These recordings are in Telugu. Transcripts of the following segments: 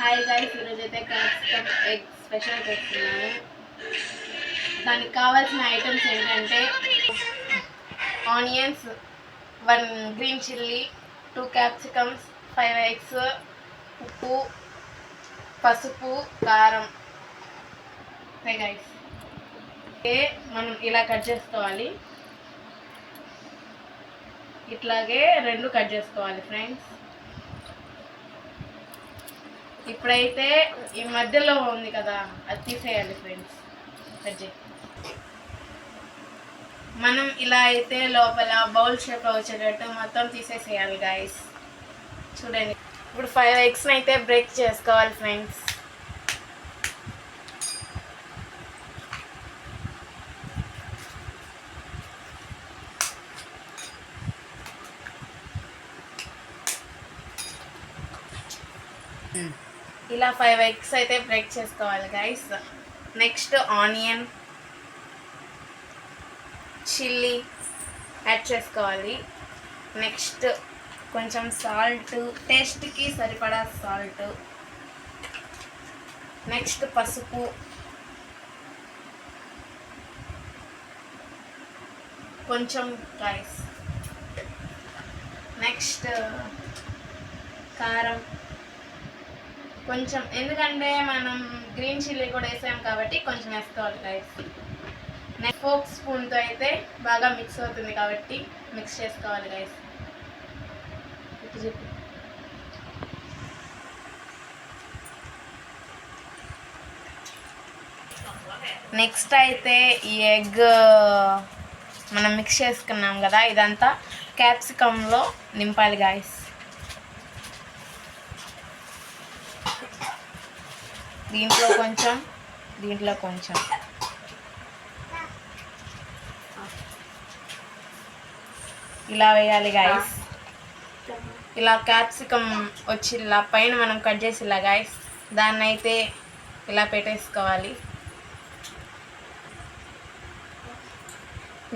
హాయ్ గైస్ ఈరోజు అయితే క్యాప్సికమ్ ఎగ్ స్పెషల్ చేస్తున్నాను దానికి కావాల్సిన ఐటమ్స్ ఏంటంటే onions one green chilli two capsicums five eggs ఉప్పు పసుపు కారం. హై గైస్ ఏ మనం ఇలా కట్ చేసుకోవాలి. ఇట్లాగే రెండు కట్ చేసుకోవాలి ఫ్రెండ్స్ ఇప్పుడైతే ఈ మధ్యలో ఉంది కదా అది తీసేయాలి ఫ్రెండ్స్ కట్ మనం ఇలా అయితే లోపల బౌల్ షేప్లో వచ్చేటట్టు మొత్తం తీసేసేయాలి గాయస్ చూడండి. ఇప్పుడు ఫైవ్ ఎగ్స్ని అయితే బ్రేక్ చేసుకోవాలి ఫ్రెండ్స్ ఇలా ఫైవ్ ఎగ్స్ అయితే బ్రేక్ చేసుకోవాలి guys next onion chilli add చేసుకోవాలి. నెక్స్ట్ కొంచెం సాల్ట్ టేస్ట్కి సరిపడా సాల్ట్ నెక్స్ట్ పసుపు. కొంచెం రైస్ నెక్స్ట్ కారం. కొంచెం ఎందుకంటే మనం గ్రీన్ చిల్లీ కూడా వేసాం కాబట్టి కొంచెం వేసుకోవాలి రైస్ నెక్స్ట్ ఫోక్ స్పూన్తో అయితే బాగా మిక్స్ అవుతుంది కాబట్టి మిక్స్ చేసుకోవాలి రైస్ చెప్పు. నెక్స్ట్ అయితే ఈ ఎగ్ మనం మిక్స్ చేసుకున్నాం కదా ఇదంతా క్యాప్సికంలో నింపాలి గాయస్ దీంట్లో కొంచెం దీంట్లో కొంచెం. ఇలా వేయాలి గాయస్ ఇలా క్యాప్సికమ్ వచ్చి ఇలా పైన మనం కట్ చేసి ఇలా గాయస్ దాన్ని అయితే ఇలా పెట్టేసుకోవాలి.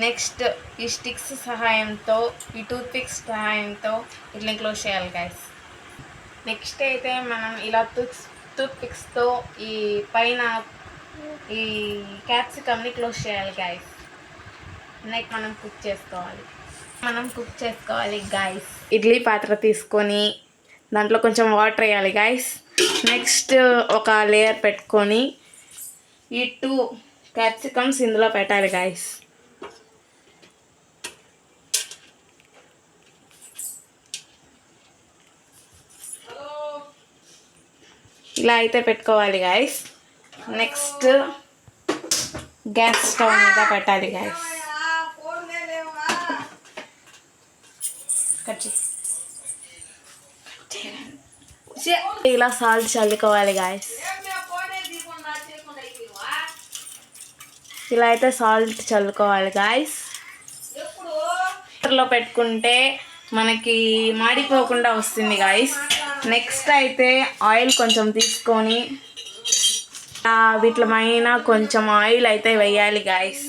నెక్స్ట్ ఈ స్టిక్స్ సహాయంతో ఈ టూత్ పిక్స్ సహాయంతో ఇట్లా క్లోజ్ చేయాలి గాయస్ నెక్స్ట్ అయితే మనం ఇలా టూత్ టూత్పిక్స్తో ఈ పైన ఈ క్యాప్సికమ్ని క్లోజ్ చేయాలి గాయస్ నెక్ మనం కుక్ చేసుకోవాలి. మనం కుక్ చేసుకోవాలి గాయస్ ఇడ్లీ పాత్ర తీసుకొని దాంట్లో కొంచెం వాటర్ వేయాలి గాయస్ నెక్స్ట్ ఒక లేయర్ పెట్టుకొని ఈ టూ క్యాప్సికమ్స్ ఇందులో పెట్టాలి గాయస్ ఇలా అయితే పెట్టుకోవాలి గాయస్ నెక్స్ట్ గ్యాస్ స్టవ్ మీద పెట్టాలి గాయస్ కట్ ఇలా సాల్ట్ చల్లుకోవాలి గాయస్ ఇలా అయితే సాల్ట్ చల్లుకోవాలి గాయస్లో పెట్టుకుంటే మనకి మాడిపోకుండా వస్తుంది గాయస్ నెక్స్ట్ అయితే ఆయిల్ కొంచెం తీసుకొని ఆ, పైన కొంచెం ఆయిల్ అయితే వేయాలి గాయస్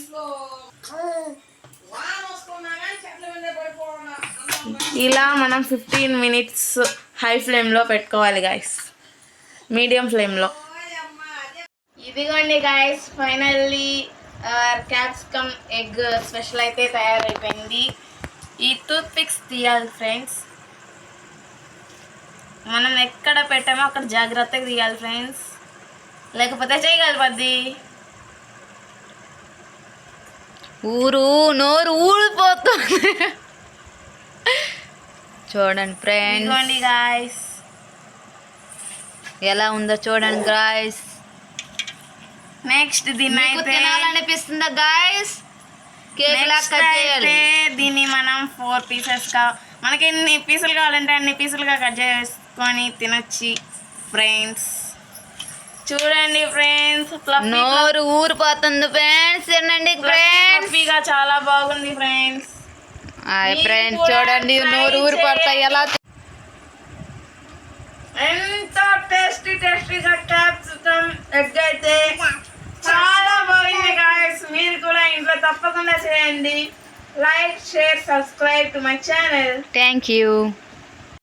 ఇలా మనం ఫిఫ్టీన్ మినిట్స్ హై ఫ్లేమ్లో పెట్టుకోవాలి గాయస్ మీడియం ఫ్లేమ్లో ఇదిగోండి guys finally capsicum egg special అయితే తయారైపోయింది. ఈ టూత్ పిక్స్ తీయాలి ఫ్రెండ్స్ మనం ఎక్కడ పెట్టామో అక్కడ జాగ్రత్తగా తీయాలి ఫ్రెండ్స్. లేకపోతే చేయగలపద్ది ఊరు నోరు ఊడిపోతుంది. చూడండి ఫ్రెండ్స్. ఇదిగోండి గాయస్ ఎలా ఉందో చూడండి గాయస్ నెక్స్ట్ దీన్ని తినాలనిపిస్తుందా గాయస్ దీన్ని మనం ఫోర్ పీసెస్గా మనకి ఎన్ని పీసులు కావాలంటే అన్ని పీసులుగా కట్ చేసుకొని తినొచ్చి ఫ్రెండ్స్. చూడండి ఫ్రెండ్స్ నోరు ఊరిపోతుంది ఫ్రెండ్స్ తినండి ఫ్రెండ్స్. చాలా బాగుంది ఫ్రెండ్స్. ఫ్రెండ్స్ చూడండి నోరు ఊరిపోతాయి ఎలా ఎంత టేస్టీ టేస్టీగా క్యాప్సికమ్ ఎగ్ అయితే. చాలా బాగుంది గాయస్ మీరు కూడా ఇంట్లో తప్పకుండా చేయండి. Like share subscribe to my channel. Thank you.